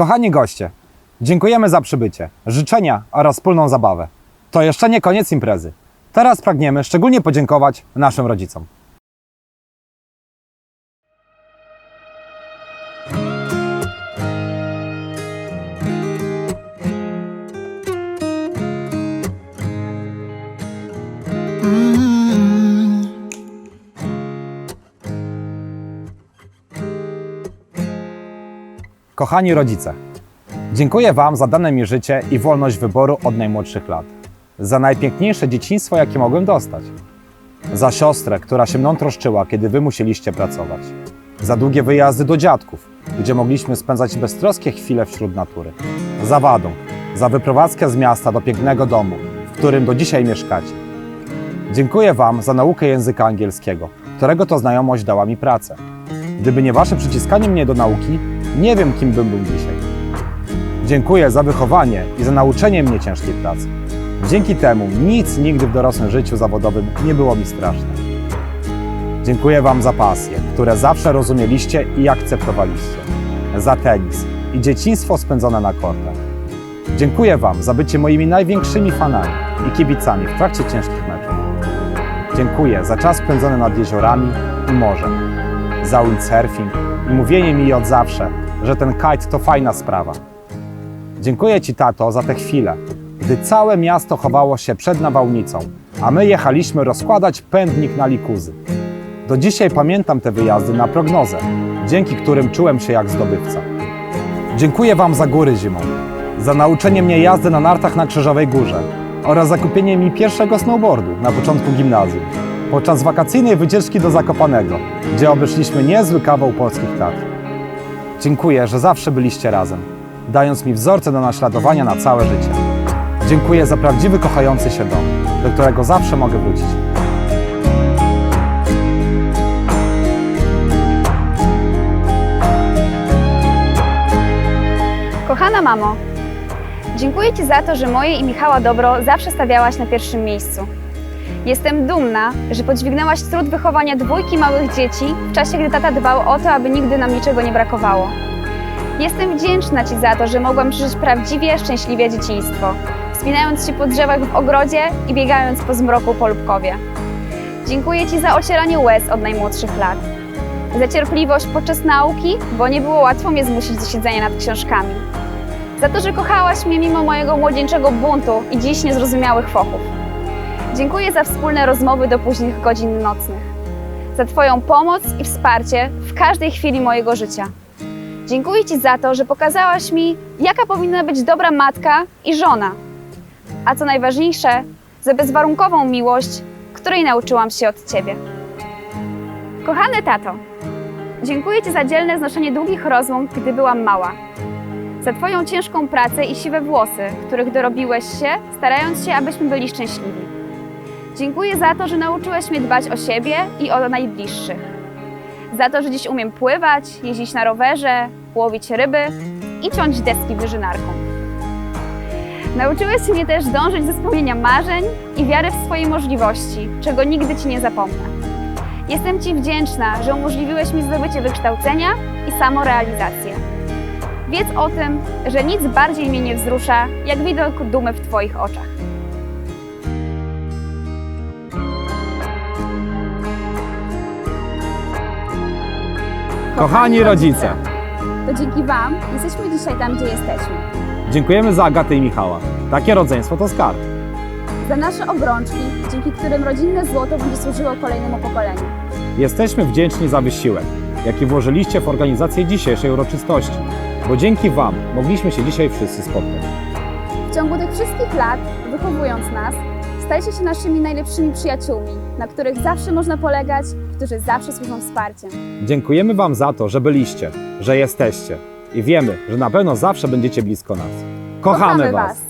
Kochani goście, dziękujemy za przybycie, życzenia oraz wspólną zabawę. To jeszcze nie koniec imprezy. Teraz pragniemy szczególnie podziękować naszym rodzicom. Kochani rodzice, dziękuję Wam za dane mi życie i wolność wyboru od najmłodszych lat. Za najpiękniejsze dzieciństwo, jakie mogłem dostać. Za siostrę, która się mną troszczyła, kiedy Wy musieliście pracować. Za długie wyjazdy do dziadków, gdzie mogliśmy spędzać beztroskie chwile wśród natury. Za wadą, za wyprowadzkę z miasta do pięknego domu, w którym do dzisiaj mieszkacie. Dziękuję Wam za naukę języka angielskiego, którego to znajomość dała mi pracę. Gdyby nie Wasze przyciskanie mnie do nauki, nie wiem, kim bym był dzisiaj. Dziękuję za wychowanie i za nauczenie mnie ciężkiej pracy. Dzięki temu nic nigdy w dorosłym życiu zawodowym nie było mi straszne. Dziękuję Wam za pasje, które zawsze rozumieliście i akceptowaliście. Za tenis i dzieciństwo spędzone na kortach. Dziękuję Wam za bycie moimi największymi fanami i kibicami w trakcie ciężkich meczów. Dziękuję za czas spędzony nad jeziorami i morzem, za windsurfing mówienie mi od zawsze, że ten kite to fajna sprawa. Dziękuję Ci, tato, za te chwile, gdy całe miasto chowało się przed nawałnicą, a my jechaliśmy rozkładać pędnik na likuzy. Do dzisiaj pamiętam te wyjazdy na prognozę, dzięki którym czułem się jak zdobywca. Dziękuję Wam za góry zimą, za nauczenie mnie jazdy na nartach na Krzyżowej Górze oraz za kupienie mi pierwszego snowboardu na początku gimnazjum, podczas wakacyjnej wycieczki do Zakopanego, gdzie obeszliśmy niezły kawał polskich Tatr. Dziękuję, że zawsze byliście razem, dając mi wzorce do naśladowania na całe życie. Dziękuję za prawdziwy, kochający się dom, do którego zawsze mogę wrócić. Kochana mamo, dziękuję Ci za to, że moje i Michała dobro zawsze stawiałaś na pierwszym miejscu. Jestem dumna, że podźwignęłaś trud wychowania dwójki małych dzieci w czasie, gdy tata dbał o to, aby nigdy nam niczego nie brakowało. Jestem wdzięczna Ci za to, że mogłam przeżyć prawdziwie szczęśliwe dzieciństwo, wspinając się po drzewach w ogrodzie i biegając po zmroku po Lubkowie. Dziękuję Ci za ocieranie łez od najmłodszych lat, za cierpliwość podczas nauki, bo nie było łatwo mnie zmusić do siedzenia nad książkami, za to, że kochałaś mnie mimo mojego młodzieńczego buntu i dziś niezrozumiałych fochów. Dziękuję za wspólne rozmowy do późnych godzin nocnych, za Twoją pomoc i wsparcie w każdej chwili mojego życia. Dziękuję Ci za to, że pokazałaś mi, jaka powinna być dobra matka i żona. A co najważniejsze, za bezwarunkową miłość, której nauczyłam się od Ciebie. Kochany tato, dziękuję Ci za dzielne znoszenie długich rozmów, gdy byłam mała. Za Twoją ciężką pracę i siwe włosy, których dorobiłeś się, starając się, abyśmy byli szczęśliwi. Dziękuję za to, że nauczyłeś mnie dbać o siebie i o najbliższych. Za to, że dziś umiem pływać, jeździć na rowerze, łowić ryby i ciąć deski wyżynarką. Nauczyłeś mnie też dążyć do spełnienia marzeń i wiary w swoje możliwości, czego nigdy Ci nie zapomnę. Jestem Ci wdzięczna, że umożliwiłeś mi zdobycie wykształcenia i samorealizację. Wiedz o tym, że nic bardziej mnie nie wzrusza, jak widok dumy w Twoich oczach. Kochani rodzice, To dzięki Wam jesteśmy dzisiaj tam, gdzie jesteśmy. dziękujemy za Agatę i Michała. Takie rodzeństwo to skarb. Za nasze obrączki, dzięki którym rodzinne złoto będzie służyło kolejnemu pokoleniu. Jesteśmy wdzięczni za wysiłek, jaki włożyliście w organizację dzisiejszej uroczystości, bo dzięki Wam mogliśmy się dzisiaj wszyscy spotkać. W ciągu tych wszystkich lat, wychowując nas, stajecie się naszymi najlepszymi przyjaciółmi, na których zawsze można polegać, którzy zawsze służą wsparciem. Dziękujemy Wam za to, że byliście, że jesteście i wiemy, że na pewno zawsze będziecie blisko nas. Kochamy, Kochamy Was. was.